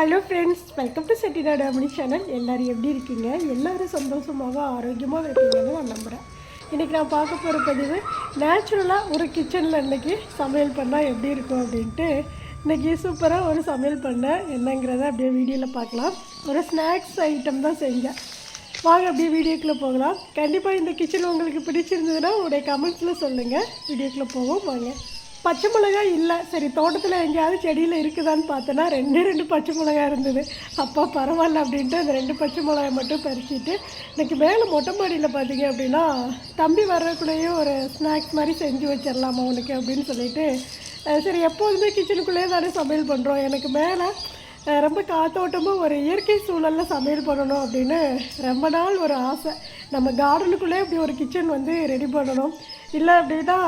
Hello friends welcome to Chettinad Amani channel எல்லோரும் எப்படி இருக்கீங்க? எல்லோரும் சந்தோஷமாக ஆரோக்கியமாக இருப்பீங்கன்னு நான் நம்புகிறேன் இன்றைக்கி நான் பார்க்க போகிற பதிவு நேச்சுரலாக ஒரு கிச்சனில் இன்றைக்கி சமையல் பண்ணால் எப்படி இருக்கும் அப்படின்ட்டு. இன்றைக்கி சூப்பராக ஒரு சமையல் பண்ணேன் என்னங்கிறத அப்படியே வீடியோவில் பார்க்கலாம். ஒரு ஸ்நாக்ஸ் ஐட்டம் தான் செஞ்சேன் வாங்க அப்படியே வீடியோக்குள்ளே போகலாம். கண்டிப்பாக இந்த கிச்சன் உங்களுக்கு பிடிச்சிருந்ததுன்னா உடைய கமெண்ட்ஸில் சொல்லுங்கள் வீடியோக்குள்ளே போவோம் வாங்க. பச்சை மிளகா இல்லை. சரி தோட்டத்தில் எங்கேயாவது செடியில் இருக்குதான்னு பார்த்தோன்னா ரெண்டு ரெண்டு பச்சை மிளகா இருந்தது. அப்பா பரவாயில்ல அப்படின்ட்டு அந்த ரெண்டு பச்சை மிளகாய் மட்டும் பறிச்சிட்டு இன்றைக்கி மேலே மொட்டை மாடியில் பார்த்தீங்க அப்படின்னா தம்பி வர்றதுக்குள்ளேயே ஒரு ஸ்நாக்ஸ் மாதிரி செஞ்சு வச்சிடலாமா உனக்கு அப்படின்னு சொல்லிட்டு சரி எப்போதுமே கிச்சனுக்குள்ளேயே தானே சமையல் பண்ணுறோம் எனக்கு மேலே ரொம்ப காத்தோட்டமாக ஒரு இயற்கை சூழலில் சமையல் பண்ணணும் அப்படின்னு ரொம்ப நாள் ஒரு ஆசை. நம்ம கார்டனுக்குள்ளே இப்படி ஒரு கிச்சன் வந்து ரெடி பண்ணணும். இல்லை அப்படின்னா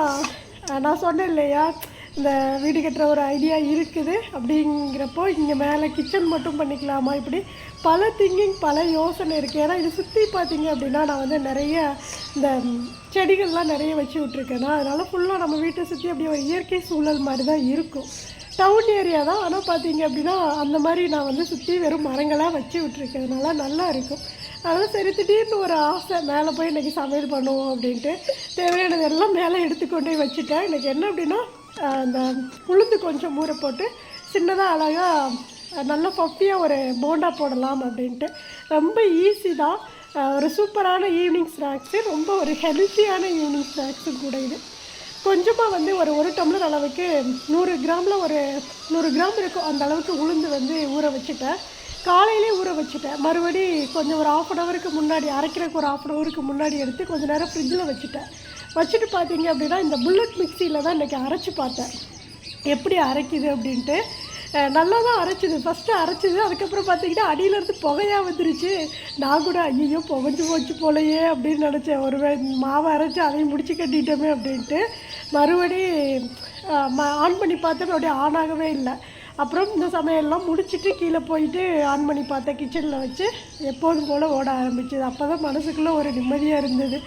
நான் சொன்னேன் இல்லையா இந்த வீடு கட்டுற ஒரு ஐடியா இருக்குது அப்படிங்கிறப்போ இங்கே மேலே கிச்சன் மட்டும் பண்ணிக்கலாமா? இப்படி பல திங்கிங் பல யோசனை இருக்குது ஏன்னா இது சுற்றி பார்த்தீங்க அப்படின்னா நான் வந்து நிறைய இந்த செடிகள்லாம் நிறைய வச்சு விட்ருக்கேன்னா அதனால் ஃபுல்லாக நம்ம வீட்டை சுற்றி அப்படியே ஒரு இயற்கை சூழல் மாதிரி தான் இருக்கும். டவுன் ஏரியா தான். ஆனால் பார்த்தீங்க அப்படின்னா அந்த மாதிரி நான் வந்து சுற்றி வெறும் மரங்களாக வச்சு விட்ருக்கறதுனால நல்லா இருக்கும். அதனால் சரி திடீர்னு ஒரு ஆசை மேலே போய் இன்றைக்கி சமையல் பண்ணுவோம் அப்படின்ட்டு. தேவையானது எல்லாம் மேலே எடுத்துக்கொண்டே வச்சுட்டேன். இன்றைக்கி என்ன அப்படின்னா அந்த உளுந்து கொஞ்சம் ஊற போட்டு சின்னதாக அழகாக நல்ல பப்பியாக ஒரு போண்டா போடலாம் அப்படின்ட்டு. ரொம்ப ஈஸி தான். ஒரு சூப்பரான ஈவினிங் ஸ்நாக்ஸு ரொம்ப ஒரு ஹெல்த்தியான ஈவினிங் ஸ்நாக்ஸும் கூட இது. கொஞ்சமாக வந்து ஒரு ஒரு டம்ளர் அளவுக்கு நூறு கிராமில் ஒரு நூறு கிராம் இருக்கும். அந்த அளவுக்கு உளுந்து வந்து ஊற வச்சுட்டேன். காலையிலே ஊற வச்சுட்டேன். மறுபடி கொஞ்சம் ஒரு ஆஃப் அன் ஹவருக்கு முன்னாடி அரைக்கிறக்கு ஒரு ஆஃப் அன் ஹவருக்கு முன்னாடி எடுத்து கொஞ்சம் நேரம் ஃப்ரிட்ஜில் வச்சுட்டேன். வச்சுட்டு பார்த்தீங்க அப்படின்னா இந்த புல்லட் மிக்சியில் தான் இன்றைக்கி அரைச்சி பார்த்தேன். எப்படி அரைக்குது அப்படின்ட்டு நல்லா தான் அரைச்சிது. ஃபஸ்ட்டு அரைச்சிது அதுக்கப்புறம் பார்த்தீங்கன்னா அடியிலேருந்து புகையாக வந்துருச்சு. நான் கூட ஐயோ புகைஞ்சு போச்சு போலையே அப்படின்னு நினச்சேன். ஒரு மாவை அரைச்சி அதையும் முடிச்சு கட்டிட்டோமே அப்படின்ட்டு மறுபடி ஆன் பண்ணி பார்த்தப்ப அப்படியே ஆன் ஆகவே இல்லை. அப்புறம் இந்த சமையல்லாம் முடிச்சுட்டு கீழே போயிட்டு ஆன் பண்ணி பார்த்தேன் கிச்சனில் வச்சு எப்போதும் போல் ஓட ஆரம்பிச்சது. அப்போ தான் மனசுக்குள்ளே ஒரு நிம்மதியாக இருந்தது.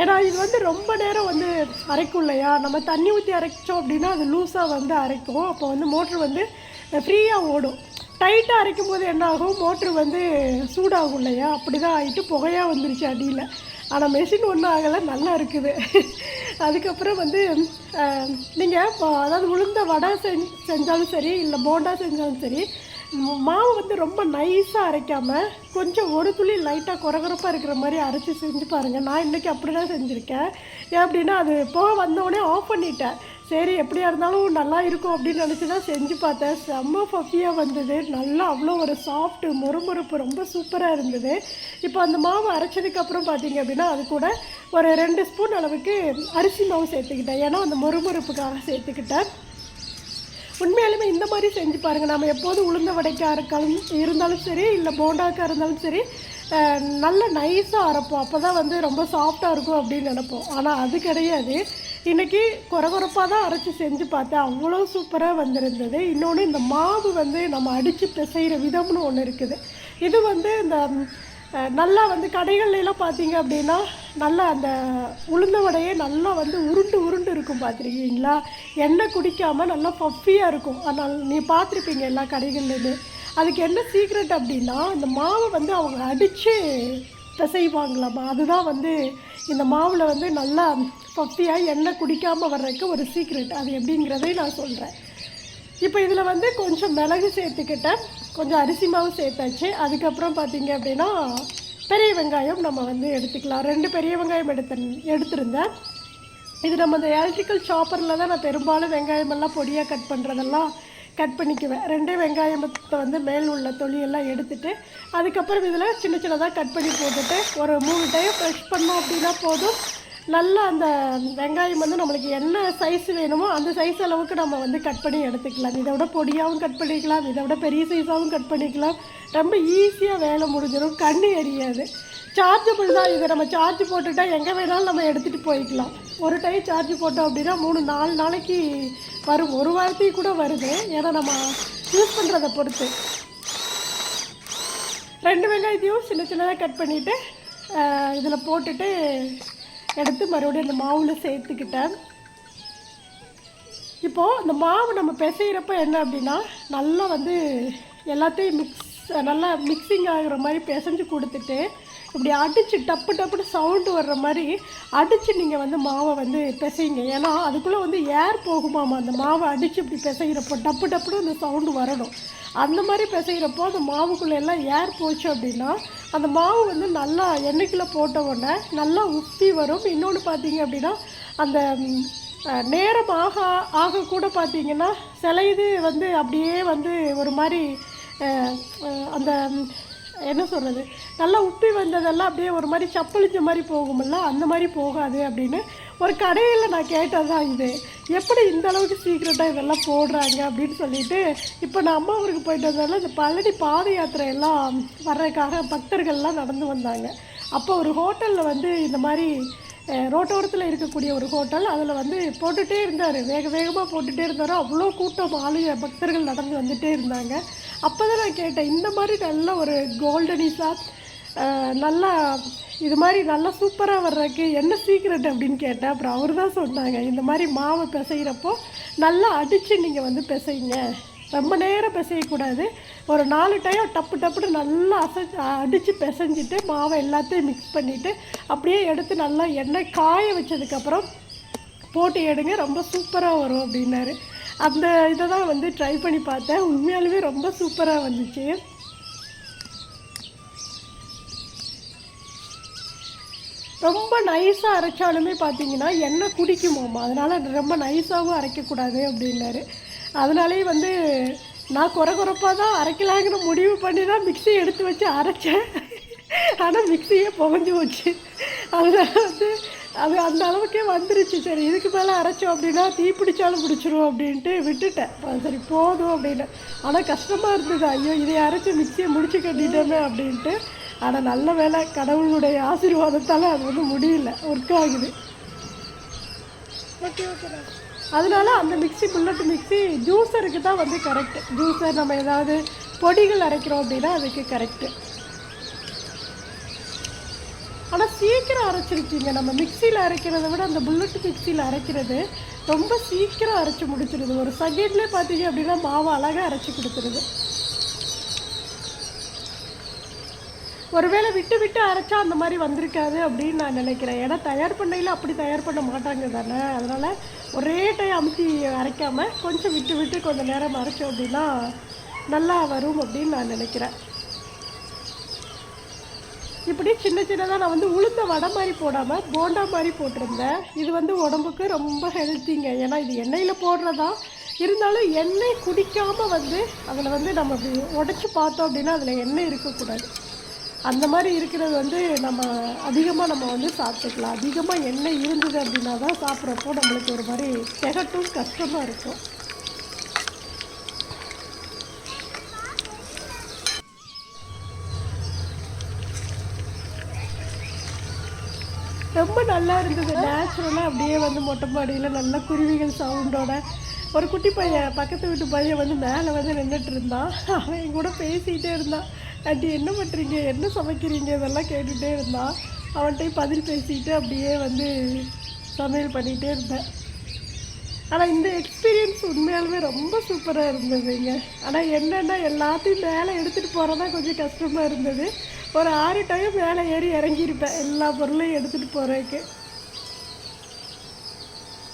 ஏன்னா இது வந்து ரொம்ப நேரம் வந்து அரைக்கும் இல்லையா? நம்ம தண்ணி ஊற்றி அரைச்சோம் அப்படின்னா அது லூஸாக வந்து அரைக்கும். அப்போ வந்து மோட்ரு வந்து ஃப்ரீயாக ஓடும். டைட்டாக அரைக்கும் போது என்ன ஆகும்? மோட்ரு வந்து சூடாகும் இல்லையா? அப்படி தான் ஆகிட்டு புகையாக வந்துருச்சு அடியில். ஆனால் மெஷின் ஒன்றும் ஆகலை நல்லா இருக்குது. அதுக்கப்புறம் வந்து நீங்கள் அதாவது உளுந்த வடை செஞ் செஞ்சாலும் சரி இல்லை போண்டா செஞ்சாலும் சரி மாவு வந்து ரொம்ப நைஸாக அரைக்காமல் கொஞ்சம் ஒரு துளி லைட்டாக குறகுறப்பாக இருக்கிற மாதிரி அரைச்சி செஞ்சு பாருங்கள் நான் இன்றைக்கி அப்படி தான் செஞ்சுருக்கேன். ஏன் அப்படின்னா அது போக வந்தோடனே ஆஃப் பண்ணிட்டேன். சரி எப்படியா இருந்தாலும் நல்லா இருக்கும் அப்படின்னு நினச்சி தான் செஞ்சு பார்த்தேன். செம்ம ஃபஃபியாக வந்தது. நல்லா அவ்வளோ ஒரு சாஃப்ட்டு மொறுமொறுப்பு ரொம்ப சூப்பராக இருந்தது. இப்போ அந்த மாவு அரைச்சதுக்கப்புறம் பார்த்தீங்க அப்படின்னா அது கூட ஒரு ரெண்டு ஸ்பூன் அளவுக்கு அரிசி மாவு சேர்த்துக்கிட்டேன். ஏன்னா அந்த மொறுமொறுப்புக்காக சேர்த்துக்கிட்டேன். உண்மையாலுமே இந்த மாதிரி செஞ்சு பாருங்கள் நம்ம எப்போதும் உளுந்த வடைக்காக இருக்காலும் இருந்தாலும் சரி இல்லை போண்டாக்காக இருந்தாலும் சரி நல்ல நைஸாக அரைப்போம். அப்போ தான் வந்து ரொம்ப சாஃப்டாக இருக்கும் அப்படின்னு நினைப்போம். ஆனால் அது கிடையாது. இன்றைக்கி குறகுறப்பாக தான் அரைச்சி செஞ்சு பார்த்தேன். அவ்வளோ சூப்பராக வந்திருந்தது. இன்னொன்று இந்த மாவு வந்து நம்ம அடித்து பிசைகிற விதம்னு ஒன்று இருக்குது. இது வந்து இந்த நல்லா வந்து கடைகள்லாம் பார்த்தீங்க அப்படின்னா நல்லா அந்த உளுந்த வடையே நல்லா வந்து உருண்டு உருண்டு இருக்கும் பார்த்துருக்கீங்களா? எண்ணெய் குடிக்காமல் நல்லா பஃப்பியாக இருக்கும். ஆனால் நீ பார்த்துருப்பீங்க எல்லா கடைகள்லேருந்து அதுக்கு என்ன சீக்ரெட் அப்படின்னா இந்த மாவை வந்து அவங்க அடித்து பிசைவாங்களாமா? அதுதான் வந்து இந்த மாவில் வந்து நல்லா பப்பியாக எண்ணெய் குடிக்காமல் வர்றதுக்கு ஒரு சீக்ரெட் அது எப்படிங்கிறதையும் நான் சொல்கிறேன் இப்போ இதில் வந்து கொஞ்சம் மிளகு சேர்த்துக்கிட்டேன். கொஞ்சம் அரிசி மாவு சேர்த்தாச்சு. அதுக்கப்புறம் பார்த்தீங்க அப்படின்னா பெரிய வெங்காயம் நம்ம வந்து எடுத்துக்கலாம். ரெண்டு பெரிய வெங்காயம் எடுத்து எடுத்திருந்தேன். இது நம்ம இந்த எலக்ட்ரிக்கல் சாப்பரில் தான் நான் பெரும்பாலும் வெங்காயமெல்லாம் பொடியாக கட் பண்ணுறதெல்லாம் கட் பண்ணிக்குவேன். ரெண்டே வெங்காயத்தை வந்து மேல் உள்ள தொலியெல்லாம் எடுத்துட்டு அதுக்கப்புறம் இதில் சின்ன சின்னதாக கட் பண்ணி போட்டுட்டு ஒரு மூணு டைம் ஃப்ரெஷ் பண்ணோம் அப்படின்னா போதும். நல்லா அந்த வெங்காயம் வந்து நம்மளுக்கு என்ன சைஸ் வேணுமோ அந்த சைஸ் அளவுக்கு நம்ம வந்து கட் பண்ணி எடுத்துக்கலாம். இதை விட பொடியாகவும் கட் பண்ணிக்கலாம். இதை விட பெரிய சைஸாகவும் கட் பண்ணிக்கலாம். ரொம்ப ஈஸியாக வேலை முடிஞ்சிடும். கண்ணு எரியாது. சார்ஜபிள் தான். இதை நம்ம சார்ஜ் போட்டுட்டா எங்கே வேணாலும் நம்ம எடுத்துகிட்டு போய்க்கலாம். ஒரு டைம் சார்ஜ் போட்டோம் அப்படின்னா மூணு நாலு நாளைக்கு வரும். ஒரு வாரத்துக்கு கூட வருது. ஏன்னா நம்ம யூஸ் பண்ணுறதை பொறுத்து. ரெண்டு வெங்காயத்தையும் சின்ன சின்னதாக கட் பண்ணிவிட்டு இதில் போட்டுட்டு எடுத்து மறுபடியும் அந்த மாவில் சேர்த்துக்கிட்டேன். இப்போது இந்த மாவு நம்ம பிசைகிறப்ப என்ன அப்படின்னா நல்லா வந்து எல்லாத்தையும் மிக்ஸ் நல்லா மிக்சிங் ஆகிற மாதிரி பிசைஞ்சு கொடுத்துட்டு இப்படி அடித்து டப்பு டப்புன்னு சவுண்டு வர்ற மாதிரி அடித்து நீங்கள் வந்து மாவை வந்து பிசைங்க. ஏன்னா அதுக்குள்ளே வந்து ஏர் போகுமாமா. அந்த மாவை அடித்து இப்படி பிசைகிறப்போ டப்பு டப்புன்னு அந்த சவுண்டு வரணும். அந்த மாதிரி பிசைகிறப்போ அந்த மாவுக்குள்ளே எல்லாம் ஏர் போச்சு அப்படின்னா அந்த மாவு வந்து நல்லா எண்ணெய்க்குள்ளே போட்ட உடனே நல்லா உப்பி வரும். இன்னொன்று பார்த்தீங்க அப்படின்னா அந்த நேரம் ஆக ஆக கூட பார்த்தீங்கன்னா சில இது வந்து அப்படியே வந்து ஒரு மாதிரி அந்த என்ன சொல்கிறது நல்லா உப்பி வந்ததெல்லாம் அப்படியே ஒரு மாதிரி சப்பளிச்ச மாதிரி போகுமில்ல அந்த மாதிரி போகாது அப்படின்னு ஒரு கடையில் நான் கேட்டது தான் இது. எப்படி இந்த அளவுக்கு சீக்கிரட்டாக இதெல்லாம் போடுறாங்க அப்படின்னு சொல்லிட்டு இப்போ நான் அம்மா ஊருக்கு போயிட்டு வந்ததால இந்த பழனி பாத யாத்திரை எல்லாம் வர்றதுக்காக பக்தர்கள்லாம் நடந்து வந்தாங்க. அப்போ ஒரு ஹோட்டலில் வந்து இந்த மாதிரி ரோட்டோரத்தில் இருக்கக்கூடிய ஒரு ஹோட்டல். அதில் வந்து போட்டுகிட்டே இருந்தார். வேக வேகமாக போட்டுகிட்டே இருந்தார். அவ்வளோ கூட்டம் ஆளுக பக்தர்கள் நடந்து வந்துகிட்டே இருந்தாங்க. அப்போ தான் நான் கேட்டேன் இந்த மாதிரி நல்ல ஒரு கோல்டனிஸாக நல்லா இது மாதிரி நல்லா சூப்பராக வர்றதுக்கு என்ன சீக்ரெட் அப்படின்னு கேட்டேன். அப்புறம் அவர் தான் சொன்னாங்க இந்த மாதிரி மாவை பிசைகிறப்போ நல்லா அடித்து நீங்கள் வந்து பிசைங்க. ரொம்ப நேரம் பிசையக்கூடாது. ஒரு நாலு டைம் டப்பு டப்புன்னு நல்லா அசை அடித்து பிசைஞ்சிட்டு மாவை எல்லாத்தையும் மிக்ஸ் பண்ணிவிட்டு அப்படியே எடுத்து நல்லா எண்ணெய் காய வச்சதுக்கப்புறம் போட்டு எடுங்க ரொம்ப சூப்பராக வரும் அப்படின்னாரு. அந்த இதை தான் வந்து ட்ரை பண்ணி பார்த்தேன். உண்மையாலுமே ரொம்ப சூப்பராக வந்துச்சு. ரொம்ப நைஸாக அரைச்சாலுமே பார்த்தீங்கன்னா எண்ணெய் குடிக்குமாம்மா அதனால் ரொம்ப நைஸாகவும் அரைக்கக்கூடாது அப்படின்னாரு. அதனாலேயே வந்து நான் குறை குறைப்பாக தான் அரைக்கலாங்கிற முடிவு பண்ணி தான் மிக்சியை எடுத்து வச்சு அரைச்சேன். ஆனால் மிக்ஸியே புகஞ்சு போச்சு. அதனால வந்து அது அந்த அளவுக்கே வந்துருச்சு. சரி இதுக்கு மேலே அரைச்சோம் அப்படின்னா தீ பிடிச்சாலும் பிடிச்சிரும் அப்படின்ட்டு விட்டுட்டேன். சரி போதும் அப்படின்னு. ஆனால் கஷ்டமாக இருந்தது. ஐயோ இதை அரைச்சி மிக்சியை முடிச்சு கட்டிட்டோமே அப்படின்ட்டு. ஆனால் நல்ல வேலை கடவுளுடைய ஆசீர்வாதத்தால் அது வந்து முடியல. ஒர்க் ஆகுது. ஓகே ஓகே அதனால அந்த மிக்ஸி புல்லட் மிக்ஸி ஜூஸருக்கு தான் வந்து கரெக்ட் ஜூஸர் நம்ம ஏதாவது பொடிகள் அரைக்கிறோம் அப்படின்னா அதுக்கு கரெக்டு ஆனால் சீக்கிரம் அரைச்சிருக்கீங்க. நம்ம மிக்சியில் அரைக்கிறத விட அந்த புல்லட் மிக்சியில் அரைக்கிறது ரொம்ப சீக்கிரம் அரைச்சி முடிச்சிருது. ஒரு செகண்ட்லேயே பார்த்தீங்க அப்படின்னா மாவு அழகாக அரைச்சி கொடுத்துருது. ஒருவேளை விட்டு விட்டு அரைச்சா அந்த மாதிரி வந்திருக்காது அப்படின்னு நான் நினைக்கிறேன். ஏன்னா தயார் பண்ணையில் அப்படி தயார் பண்ண மாட்டாங்க தானே. அதனால் ஒரே டைம் அமுத்தி அரைக்காமல் கொஞ்சம் விட்டு விட்டு கொஞ்சம் நேரம் அரைச்சோம் அப்படின்னா நல்லா வரும் அப்படின்னு நான் நினைக்கிறேன். இப்படி சின்ன சின்னதாக நான் வந்து உளுந்த வடை மாதிரி போடாமல் போண்டா மாதிரி போட்டிருந்தேன். இது வந்து உடம்புக்கு ரொம்ப ஹெல்த்திங்க ஏன்னா இது எண்ணெயில் போடுறதா இருந்தாலும் எண்ணெய் குடிக்காமல் வந்து அதில் வந்து நம்ம உடச்சி பார்த்தோம் அப்படின்னா அதில் எண்ணெய் இருக்கக்கூடாது. அந்த மாதிரி இருக்கிறது வந்து நம்ம அதிகமாக நம்ம வந்து சாப்பிட்டுக்கலாம். அதிகமாக எண்ணெய் இருந்தது அப்படின்னா தான் சாப்பிட்றப்போ நம்மளுக்கு ஒரு மாதிரி திகட்டும் கஷ்டமாக இருக்கும். ரொம்ப நல்லா இருந்தது. நேச்சுரலாக அப்படியே வந்து மொட்டை மாடியில் நல்ல குருவிகள் சவுண்டோட ஒரு குட்டி பையன் பக்கத்து வீட்டு பையன் வந்து மேலே வந்து நின்றுட்டு இருந்தான். அவன் கூட பேசிகிட்டே இருந்தான். ஆண்டி என்ன பண்ணுறீங்க என்ன சமைக்கிறீங்க? இதெல்லாம் கேட்டுகிட்டே இருந்தான் அவன்கிட்ட பதில் பேசிக்கிட்டு அப்படியே வந்து சமையல் பண்ணிகிட்டே இருந்தேன். ஆனால் இந்த எக்ஸ்பீரியன்ஸ் உண்மையாலுமே ரொம்ப சூப்பராக இருந்ததுங்க. ஆனால் என்னென்னா எல்லாத்தையும் மேலே எடுத்துகிட்டு போகிறதா கொஞ்சம் கஷ்டமாக இருந்தது. ஒரு ஆறு டைம் மேலே ஏறி இறங்கியிருப்பேன் எல்லா பொருளையும் எடுத்துகிட்டு போகிறதுக்கு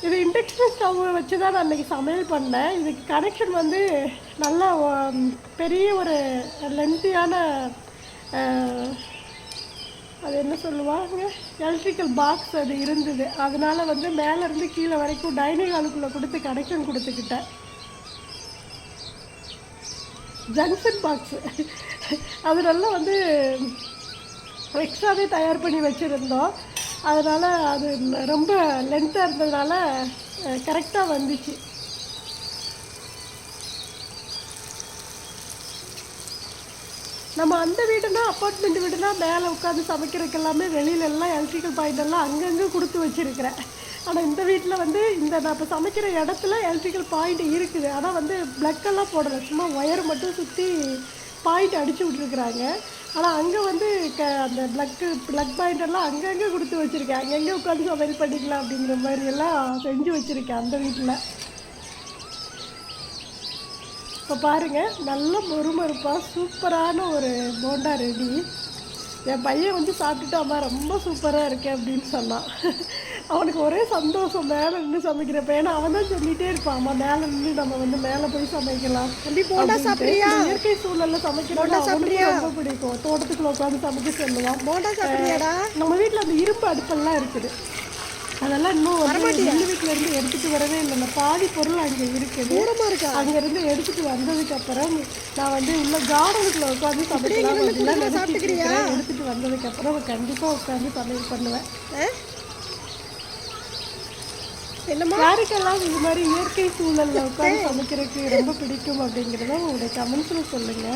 இது இண்டக்ஷன் ஸ்டவ் வச்சு தான் நான் இன்றைக்கி சமையல் பண்ணேன். இதுக்கு கனெக்ஷன் வந்து நல்லா பெரிய ஒரு லென்த்தியான அது என்ன சொல்லுவாங்க? எலக்ட்ரிக்கல் பாக்ஸ் அது இருந்தது. அதனால் வந்து மேலேருந்து கீழே வரைக்கும் டைனிங் ஹாலுக்குள்ளே கொடுத்து கனெக்ஷன் கொடுத்துக்கிட்டேன். ஜங்ஷன் பாக்ஸு அதனால வந்து எக்ஸ்ட்ராவே தயார் பண்ணி வச்சுருந்தோம். அதனால் அது ரொம்ப லென்த்தாக இருந்ததுனால கரெக்டாக வந்துச்சு. நம்ம அந்த வீடுனா அப்பார்ட்மெண்ட் வீடுனா மேலே உட்காந்து சமைக்கிறதுக்கு எல்லாமே வெளியில எல்லாம் எலக்ட்ரிக்கல் பாயிண்ட் எல்லாம் அங்கங்கே கொடுத்து வச்சுருக்கிறேன். ஆனால் இந்த வீட்டில் வந்து இந்த நான் இப்போ சமைக்கிற இடத்துல எலக்ட்ரிக்கல் பாயிண்ட் இருக்குது. ஆனால் வந்து ப்ளக்கெல்லாம் போடலை. சும்மா ஒயர் மட்டும் சுற்றி பாயிண்ட் அடித்து விட்ருக்குறாங்க ஆனால் அங்கே வந்து க அந்த ப்ளக்கு ப்ளக் பாயிண்ட் எல்லாம் அங்கங்கே கொடுத்து வச்சுருக்கேன். அங்கங்கே உட்காந்து சமையல் பண்ணிக்கலாம் அப்படிங்கிற மாதிரி எல்லாம் செஞ்சு வச்சுருக்கேன் அந்த வீட்டில் இப்போ பாருங்கள் நல்ல மொறுமொறுப்பாக சூப்பரான ஒரு போண்டா ரெடி. என் பையன் வந்து சாப்பிட்டுட்டு அம்மா ரொம்ப சூப்பராக இருக்கேன் அப்படின்னு சொன்னான். அவனுக்கு ஒரே சந்தோஷம் மேலே நின்று சமைக்கிறப்ப. ஏன்னா அவன் தான் சொல்லிகிட்டே இருப்பான் அம்மா மேலே நின்று நம்ம வந்து மேலே போய் சமைக்கலாம். இயற்கை சூழல்ல அவனுக்கு ரொம்ப பிடிக்கும். தோட்டத்துக்குள்ள உட்காந்து சமைக்க சொல்லுவான். நம்ம வீட்டில் அந்த இரும்பு அடுப்பெல்லாம் இருக்குது. அதெல்லாம் இன்னும் வந்து எங்கள் வீட்டில் இருந்து எடுத்துட்டு வரவே இல்லை. இந்த பாதி பொருள் அங்கே இருக்குது. தூரமா இருக்கா? அங்கேருந்து எடுத்துட்டு வந்ததுக்கு அப்புறம் நான் வந்து உள்ள கார்டனுக்குள்ள உட்காந்து சமைக்கலாம். அப்படிலாம் நினைச்சிட்டு இருக்கிறேன். எடுத்துட்டு வந்ததுக்கு அப்புறம் கண்டிப்பாக உட்காந்து சமையல் பண்ணுவேன். யாருக்கெல்லாம் இது மாதிரி இயற்கை சூழல்ல உட்காந்து சமைக்கிறதுக்கு ரொம்ப பிடிக்கும் அப்படிங்கிறத உங்களுடைய கமெண்ட்ஸில் சொல்லுங்க.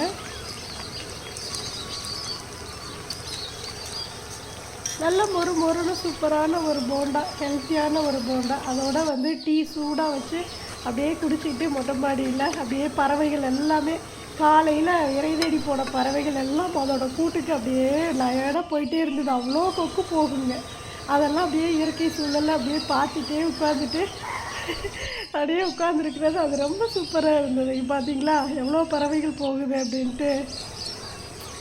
நல்ல மொறு மொறுன்னு சூப்பரான ஒரு போண்டா ஹெல்த்தியான ஒரு போண்டா. அதோட வந்து டீ சூடாக வச்சு அப்படியே குடிச்சிட்டு மொட்டை மாடியில் அப்படியே பறவைகள் எல்லாமே காலையில் இறைதேடி போன பறவைகள் எல்லாம் அதோட கூட்டுக்கு அப்படியே லயடாக போயிட்டே இருந்தது. அவ்வளோ கொக்கு போகுங்க. அதெல்லாம் அப்படியே இயற்கை சூழலில் அப்படியே பார்த்துட்டே உட்காந்துட்டு அப்படியே உட்காந்துருக்கிறது அது ரொம்ப சூப்பராக இருந்தது. பார்த்தீங்களா எவ்வளோ பறவைகள் போகுது அப்படின்ட்டு.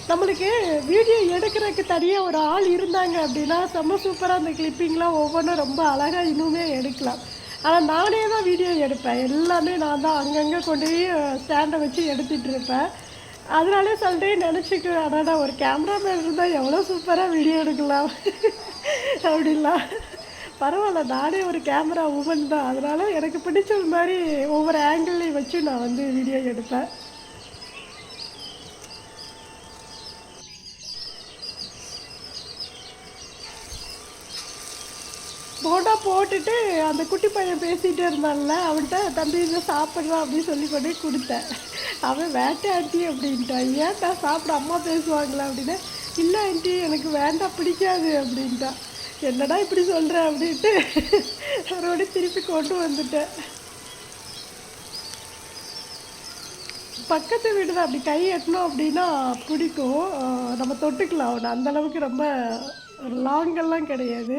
நம்மளுக்கு வீடியோ எடுக்கிறதுக்கு தனியாக ஒரு ஆள் இருந்தாங்க அப்படின்னா செம்ம சூப்பராக அந்த கிளிப்பிங்லாம் ஒவ்வொன்றும் ரொம்ப அழகாக இன்னுமே எடுக்கலாம். ஆனால் நானே தான் வீடியோ எடுப்பேன். எல்லாமே நான் தான் அங்கங்கே கொண்டு போய் ஸ்டாண்டை வச்சு எடுத்துகிட்டு இருப்பேன். அதனாலே சொல்லிட்டே நினச்சிக்குவேன் ஆனால் ஒரு கேமராமேன் இருந்தால் எவ்வளோ சூப்பராக வீடியோ எடுக்கலாம். அப்படின்லாம் பரவாயில்ல. நானே ஒரு கேமரா உமன் தான். அதனால் எனக்கு பிடிச்ச மாதிரி ஒவ்வொரு ஆங்கிள்லையும் வச்சு நான் வந்து வீடியோ எடுப்பேன். போண்டா போட்டுட்டு அந்த குட்டி பையன் பேசிகிட்டே இருந்தான்ல அவன்கிட்ட தம்பி இதை சாப்பிட்றான் அப்படின்னு சொல்லி கொண்டு கொடுத்தேன். அவன் வேட்டை ஆண்டி அப்படின்ட்டான். ஏன்டா சாப்பிட அம்மா பேசுவாங்களா? அப்படின்னு இல்லை ஆண்டி எனக்கு வேண்டாம் பிடிக்காது அப்படின்ட்டா. என்னடா இப்படி சொல்கிற அப்படின்ட்டு மறுபடியும் திருப்பி கொண்டு வந்துட்டேன் பக்கத்து வீடு தான் அப்படி கை எட்டணும் அப்படின்னா பிடிக்கும். நம்ம தொட்டுக்கலாம். அவனை அந்தளவுக்கு ரொம்ப லாங்கெல்லாம் கிடையாது.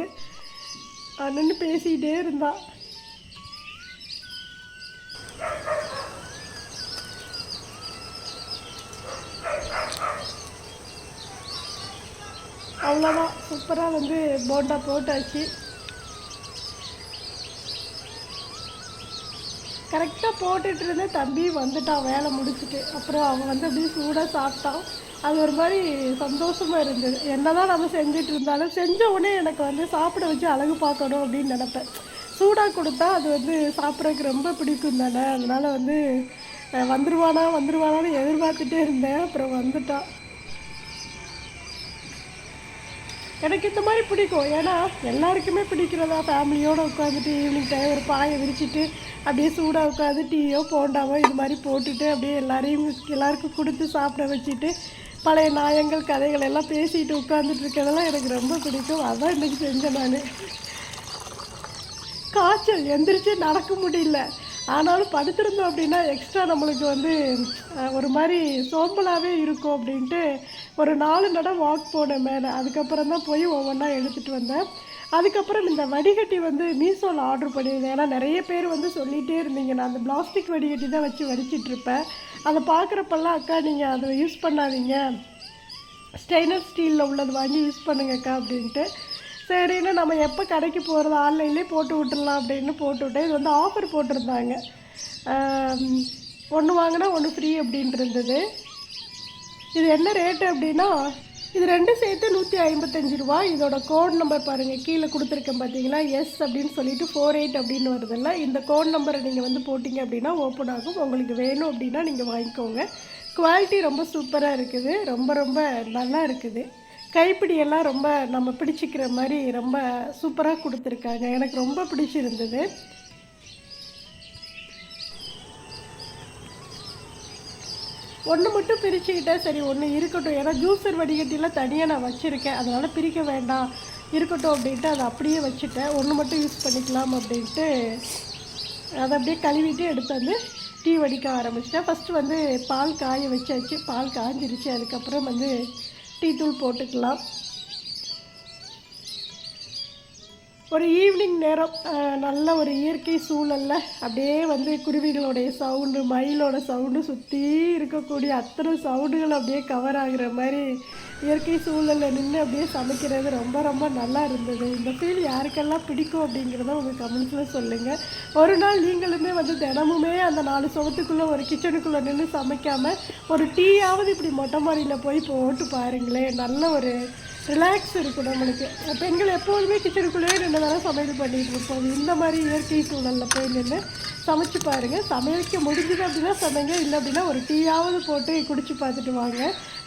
நின்று பேசிக்கிட்டே இருந்தான். அவ்வளோதான் சூப்பராக வந்து போண்டா போட்டாச்சு. கரெக்டாக போட்டுட்டு இருந்தேன் தம்பி வந்துட்டான் வேலை முடிச்சுட்டு. அப்புறம் அவன் வந்து அப்படியே சூடாக சாப்பிட்டான். அது ஒரு மாதிரி சந்தோஷமாக இருந்தது. என்னதான் நம்ம செஞ்சுட்டு இருந்தாலும் செஞ்ச உடனே எனக்கு வந்து சாப்பிட வச்சு அழகு பார்க்கணும் அப்படின்னு நினப்பேன். சூடாக கொடுத்தா அது வந்து சாப்பிட்றதுக்கு ரொம்ப பிடிக்கும் தானே. அதனால் வந்து வந்துருவானா வந்துருவானான்னு எதிர்பார்த்துட்டே இருந்தேன். அப்புறம் வந்துட்டான். எனக்கு இந்த மாதிரி பிடிக்கும். ஏன்னா எல்லாருக்குமே பிடிக்கிறதா ஃபேமிலியோடு உட்காந்துட்டு ஈவினிங் டைம் ஒரு பாயை விரிச்சிட்டு அப்படியே சூடாக உட்காந்து டீயோ போண்டாவோ இது மாதிரி போட்டுட்டு அப்படியே எல்லாரையும் எல்லாருக்கும் கொடுத்து சாப்பிட வச்சுட்டு பழைய நாயங்கள் கதைகள் எல்லாம் பேசிட்டு உட்காந்துட்டு இருக்கிறதெல்லாம் எனக்கு ரொம்ப பிடிக்கும். அதான் இன்றைக்கி செஞ்சேன் நான். காய்ச்சல் எந்திரிச்சு நடக்க முடியல. ஆனாலும் படுத்திருந்தோம் அப்படின்னா எக்ஸ்ட்ரா நம்மளுக்கு வந்து ஒரு மாதிரி சோம்பலாகவே இருக்கும் அப்படின்ட்டு ஒரு நாலு நடம் வாக் போனேன் மேலே. அதுக்கப்புறம் தான் போய் ஒவ்வொன்றா எடுத்துகிட்டு வந்தேன். அதுக்கப்புறம் இந்த வடிகட்டி வந்து மீஷோவில் ஆர்டர் பண்ணியிருந்தேன். ஏன்னா நிறைய பேர் வந்து சொல்லிகிட்டே இருந்தீங்க. நான் அந்த பிளாஸ்டிக் வடிகட்டி தான் வச்சு வடிச்சிட்ருப்பேன் அதை பார்க்குறப்பெல்லாம் அக்கா நீங்கள் அதை யூஸ் பண்ணாதீங்க. ஸ்டெயின்லெஸ் ஸ்டீலில் உள்ளது வாங்கி யூஸ் பண்ணுங்கக்கா அப்படின்ட்டு சரின்னு நம்ம எப்போ கடைக்கு போகிறது ஆன்லைன்லேயே போட்டு விட்டுடலாம் அப்படின்னு போட்டு விட்டேன். இது வந்து ஆஃபர் போட்டிருந்தாங்க. ஒன்று வாங்கினா ஒன்று ஃப்ரீ அப்படின்ட்டு இருந்தது. இது என்ன ரேட்டு அப்படின்னா இது ரெண்டும் சேர்த்து நூற்றி ஐம்பத்தஞ்சு ரூபா. இதோட கோட் நம்பர் பாருங்கள் கீழே கொடுத்துருக்கேன் பார்த்தீங்களா எஸ் அப்படின்னு சொல்லிட்டு ஃபோர் எயிட் அப்படின்னு வருதுல்ல. இந்த கோட் நம்பரை நீங்கள் வந்து போட்டிங்க அப்படின்னா ஓப்பன் ஆகும். உங்களுக்கு வேணும் அப்படின்னா நீங்கள் வாங்கிக்கோங்க. குவாலிட்டி ரொம்ப சூப்பராக இருக்குது. ரொம்ப ரொம்ப நல்லா இருக்குது. கைப்பிடியெல்லாம் ரொம்ப நம்ம பிடிச்சிக்கிற மாதிரி ரொம்ப சூப்பராக கொடுத்துருக்காங்க. எனக்கு ரொம்ப பிடிச்சிருந்தது. ஒன்று மட்டும் பிரிச்சுக்கிட்டேன் சரி ஒன்று இருக்கட்டும். ஏன்னா ஜூஸர் வடிகட்டிலாம் தனியாக நான் வச்சுருக்கேன். அதனால் பிரிக்க வேண்டாம். இருக்கட்டும் அப்படின்ட்டு அதை அப்படியே வச்சுட்டேன். ஒன்று மட்டும் யூஸ் பண்ணிக்கலாம் அப்படின்ட்டு அதை அப்படியே கழுவிட்டு எடுத்து வந்து டீ வடிக்க ஆரம்பிச்சிட்டேன். ஃபஸ்ட்டு வந்து பால் காய வச்சாச்சு. பால் காஞ்சிருச்சு. அதுக்கப்புறம் வந்து டீ தூள் போட்டுக்கலாம். ஒரு ஈவினிங் நேரம் நல்ல ஒரு இயற்கை சூழலில் அப்படியே வந்து குருவிகளுடைய சவுண்டு மயிலோட சவுண்டு சுற்றி இருக்கக்கூடிய அத்தனை சவுண்டுகள் அப்படியே கவர் ஆகுற மாதிரி இயற்கை சூழலில் நின்று அப்படியே சமைக்கிறது ரொம்ப ரொம்ப நல்லா இருந்தது. இந்த ஃபீல் யாருக்கெல்லாம் பிடிக்கும் அப்படிங்கிறத உங்கள் கமெண்ட்ஸில் சொல்லுங்கள் ஒரு நாள் நீங்களுமே வந்து தினமுமே அந்த நாலு சுவத்துக்குள்ளே ஒரு கிச்சனுக்குள்ளே நின்று சமைக்காமல் ஒரு டீயாவது இப்படி மொட்டை மாடியில் போய் போட்டு பாருங்களேன். நல்ல ஒரு ரிலாக்ஸ் இருக்கும் நம்மளுக்கு. பெண்கள் எப்போதுமே கிச்சனுக்குள்ளேயே ரெண்டு நேரம் சமையல் பண்ணிகிட்டு இருப்போம். இந்த மாதிரி இயற்கை சூழலில் போய் நின்று சமைச்சு பாருங்கள் சமைக்க முடிஞ்சது அப்படின்னா சமைங்க இல்லை அப்படின்னா ஒரு டீயாவது போட்டு குடிச்சு பார்த்துட்டு வாங்க.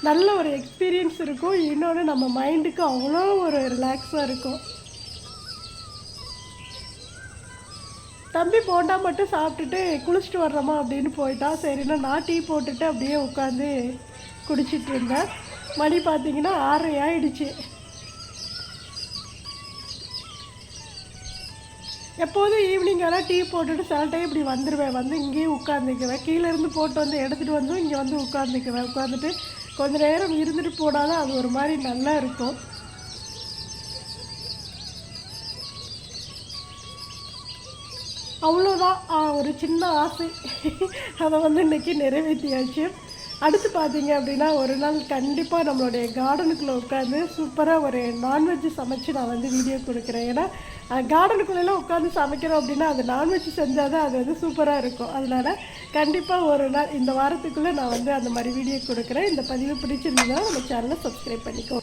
நல்ல ஒரு எக்ஸ்பீரியன்ஸ் இருக்கும். இன்னொன்று நம்ம மைண்டுக்கு அவ்வளோ ஒரு ரிலாக்ஸாக இருக்கும். தம்பி போண்டா மட்டும் சாப்பிட்டுட்டு குளிச்சுட்டு வர்றோமா அப்படின்னு போயிட்டான் சரின்னா நான் டீ போட்டுட்டு அப்படியே உட்காந்து குடிச்சிட்டு இருந்தேன். மணி பார்த்தீங்கன்னா ஆறரை ஆயிடுச்சு. எப்போதும் ஈவினிங் ஆனால் டீ போட்டுட்டு சில டைம் இப்படி வந்துடுவேன் வந்து இங்கேயே உட்காந்துக்குவேன் கீழேருந்து போட்டு வந்து எடுத்துகிட்டு வந்து இங்கே வந்து உட்காந்துக்குவேன் உட்காந்துட்டு கொஞ்ச நேரம் இருந்துட்டு போனாலும் அது ஒரு மாதிரி நல்லா இருக்கும். அவ்வளோதான் ஒரு சின்ன ஆசை. அதை வந்து இன்னைக்கு நிறைவேற்றியாச்சு அடுத்து பார்த்தீங்க அப்படின்னா ஒரு நாள் கண்டிப்பாக நம்மளுடைய கார்டனுக்குள்ளே உட்காந்து சூப்பராக ஒரு நான்வெஜ் சமைச்சு நான் வந்து வீடியோ கொடுக்குறேன். ஏன்னா கார்டனுக்குள்ளெல்லாம் உட்காந்து சமைக்கிறோம் அப்படின்னா அது நான்வெஜ் செஞ்சால் தான் அது வந்து சூப்பராக இருக்கும். அதனால் கண்டிப்பாக ஒரு நாள் இந்த வாரத்துக்குள்ளே நான் வந்து அந்த மாதிரி வீடியோ கொடுக்குறேன். இந்த பதிவு பிடிச்சிருந்தீங்கன்னா நம்ம சேனலை சப்ஸ்கிரைப் பண்ணிக்கோ.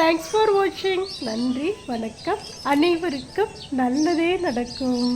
தேங்க்ஸ் ஃபார் வாட்சிங் நன்றி வணக்கம். அனைவருக்கும் நல்லதே நடக்கும்.